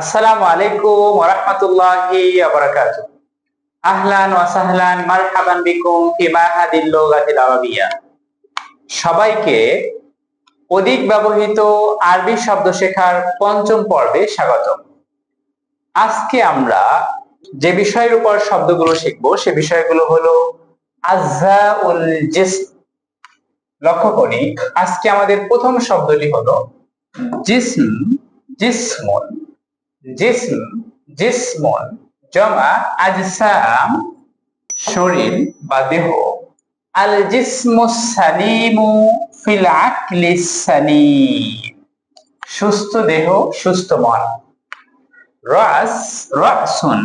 আসসালামু আলাইকুম ওয়া রাহমাতুল্লাহি ওয়া বারাকাতুহু আহলান ওয়া সাহলান মারহাবান বিকুম ফি মাহাদিল লুগাতিল আরাবিয়া। সবাইকে অধিক ব্যবহৃত আরবি শব্দ শেখার পঞ্চম পর্বে স্বাগত আজকে আমরা যে বিষয়ের উপর শব্দগুলো শিখব, সে বিষয়গুলো হলো আজ্জাউল জিসম। লক্ষ্য করি, আজকে আমাদের প্রথম শব্দটি হলো জিসম, জিসমুন। জিসম জিসমুন জমা, আজসাম, শরীর বা দেহ। আল জিসমু সালিমু ফিল আকলি সালিম। সুস্থ দেহ, সুস্থ মন। রাস, রাসুন,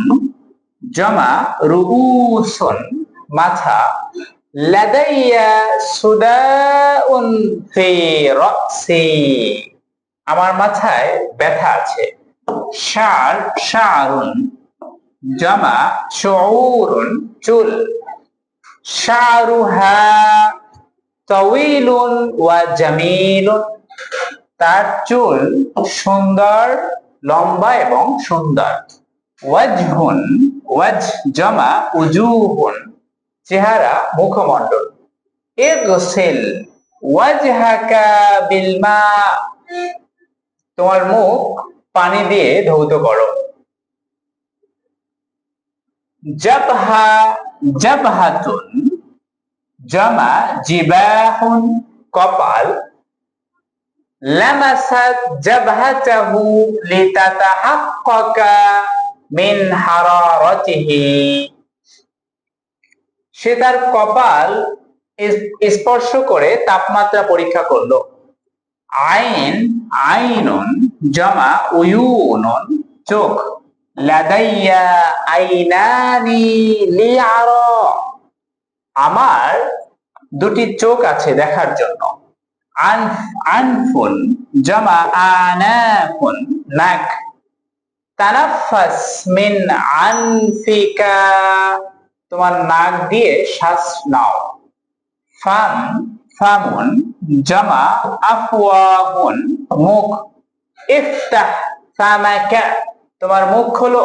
জমা, রুউসুন, মাথা। লাদাইয়া সুদাউন ফি রাসি। আমার মাথায় ব্যথা আছে। শার শারুন জামা, শুউরুন, চুল। শারুহা তওয়িলুন ওয়া জামিলুন। তার চুল সুন্দর, লম্বা এবং সুন্দর। ওয়াজহুন, ওয়াজ জামা, উজুহুন, চেহারা মুখমণ্ডল। ইগসিল, ওয়াজহাকা বিলমা তোমার মুখ পানি দিয়ে ধৌত করো। জাবহা জাবহাতুন জামা জিবাহুন কপাল লামাসাত জাবহাতাহু লিতাতাহাক্কাকা মিন হারারাতিহি। সে তার কপাল স্পর্শ করে তাপমাত্রা পরীক্ষা করল। আইন, আইনুন, জমা, উয়ুনুন, চোখ। লাদাইয়া আইনানি লিআরা আমার দুটি চোখ আছে দেখার জন্য। আনফ, আনফুন, জমা, আনাফুন, নাক। তানাফাস মিন আনফিকা। তোমার নাক দিয়ে শ্বাস নাও। ফাম, ফামুন জামা আফওয়াহুন, মুখ। ইফতাহ ফামাকা তোমার মুখ হলো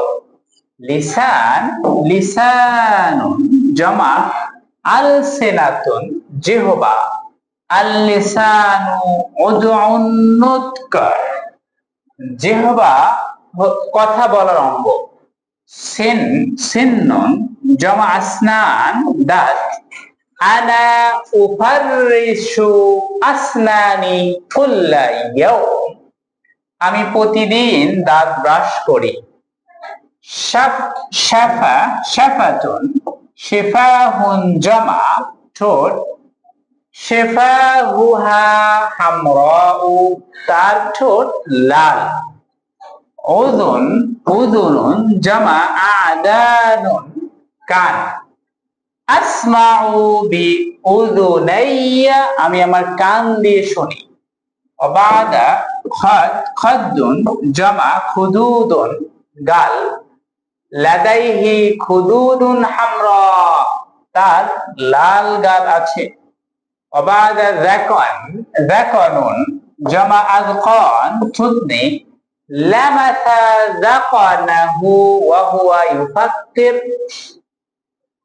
লিসান, লিসানুন, জামা আলসিনাতুন, জিহবা। আল লিসানু উদউন নুতকার জিহবা কথা বলার অঙ্গ। সিন, সিন্নুন, জমা আসনান, দাঁত। আনা উফারিসু আসনানি কুল্লা ইয়াউম। আমি প্রতিদিন দাঁত ব্রাশ করি। শাফা শাফাতুন, শিফাহুন জমা, ঠোঁট, শিফাহুহা হামরাউ, তার ঠোঁট লাল। উযুন উযুনুন জমা আদানুন কান। আসমাউ বি উযুনাইয়া আমি আমার কান দিয়ে শুনি। অবাদা খদ, খদ্দুন, জমা, খুদুদুন, গাল। লাদাইহি খুদুদুন হামরা, তার লাল গাল আছে। অবাদা যাকান, যাকানুন, জমা আযকান, থুতনি। লামাসা যাকানাহু, ওয়া হুয়া ইউফাক্কির।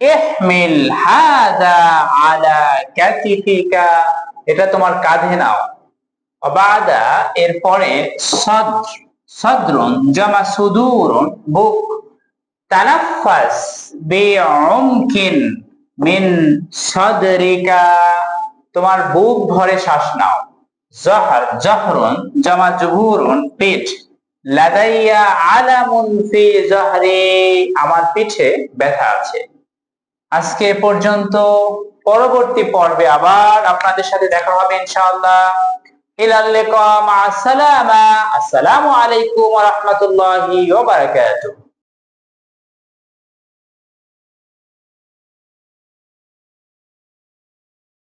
ইহমিল হাদা আলা কাতিফিকা। এটা তোমার কাঁধে নাও। অবাদা, এরপরে সদ্র সদ্রুন, জামা সুদুরুন, বুক। তানাফাস বিউমকিন মিন সদরিকা। তোমার বুক ভরে শ্বাস নাও। জহর, জহরুন, জামা জুহুরুন পিঠ। লাদাইয়া আলামুন ফি জহরি। আমার পিঠে ব্যথা আছে। আজকে পর্যন্ত পরবর্তী পর্বে আবার আপনাদের সাথে দেখা হবে ইনশাআল্লাহ। ইলাল আসসালাম আসসালামা, আসসালামু আলাইকুম ওয়া রাহমাতুল্লাহি ওয়া বারাকাতুহু।